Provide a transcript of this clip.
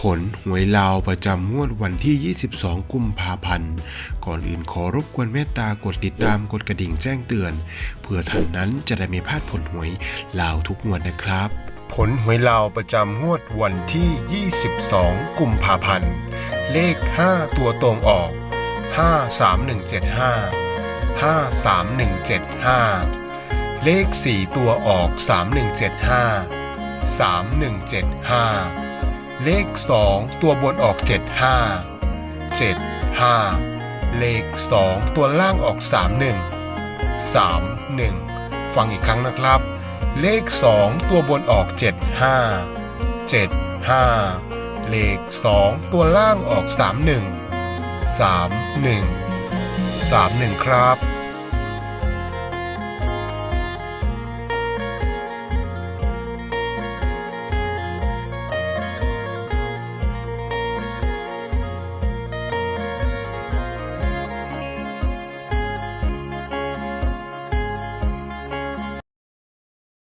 ผลหวยลาวประจำงวดวันที่ 22 กุมภาพันธ์ ก่อนอื่นขอรบกวนเมตตากดติดตามกดกระดิ่งแจ้งเตือน เพื่อท่านนั้นจะได้ไม่พลาดผลหวยลาวทุกงวดนะครับ ผลหวยลาวประจำงวดวันที่ 22 กุมภาพันธ์ เลข 5 ตัวตรงออก 53175 53175 เลข 4 ตัวออก 3175 3175 เลข 2 ตัวบนออก 75 75 เลข 2 ตัวล่างออก 31 31 ฟังอีกครั้งนะครับ เลข 2 ตัวบนออก 75 75 เลข 2 ตัวล่างออก 31 31 31 ครับ